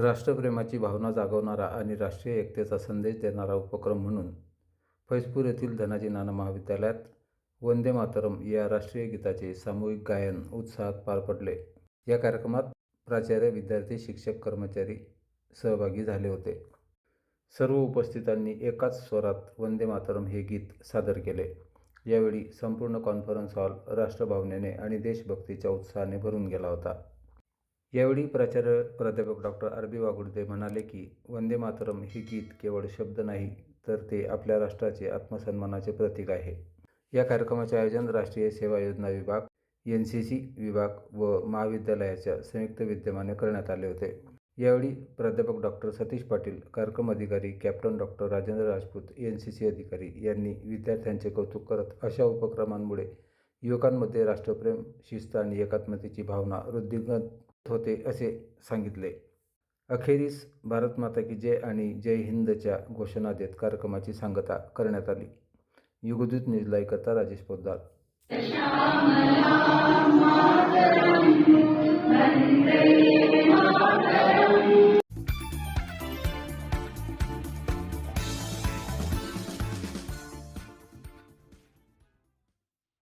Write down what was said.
राष्ट्रप्रेमाची भावना जागवणारा आणि राष्ट्रीय एकतेचा संदेश देणारा उपक्रम म्हणून फैजपूर येथील धनाजी नाना महाविद्यालयात वंदे मातरम या राष्ट्रीय गीताचे सामूहिक गायन उत्साहात पार पडले. या कार्यक्रमात प्राचार्य विद्यार्थी शिक्षक कर्मचारी सहभागी झाले होते. सर्व उपस्थितांनी एकाच स्वरात वंदे मातरम हे गीत सादर केले. यावेळी संपूर्ण कॉन्फरन्स हॉल राष्ट्रभावनेने आणि देशभक्तीच्या उत्साहाने भरून गेला होता. यावेळी प्राचार्य प्राध्यापक डॉक्टर आर बी वागुडते म्हणाले की वंदे मातरम हे गीत केवळ शब्द नाही तर ते आपल्या राष्ट्राचे आत्मसन्मानाचे प्रतीक आहे. या कार्यक्रमाचे आयोजन राष्ट्रीय सेवा योजना विभाग एन सी सी विभाग व महाविद्यालयाच्या संयुक्त विद्यमाने करण्यात आले होते. यावेळी प्राध्यापक डॉक्टर सतीश पाटील कार्यक्रम अधिकारी captain doctor Rajendra Rajput N C C अधिकारी यांनी विद्यार्थ्यांचे कौतुक करत अशा उपक्रमांमुळे युवकांमध्ये राष्ट्रप्रेम शिस्त आणि एकात्मतेची भावना वृद्धिंगत होते असे सांगितले. अखेरीस भारत माता की जय आणि जय हिंदच्या घोषणा देत कार्यक्रमाची सांगता करण्यात आली. युगदूत न्यूजला करता राजेश पोद्दार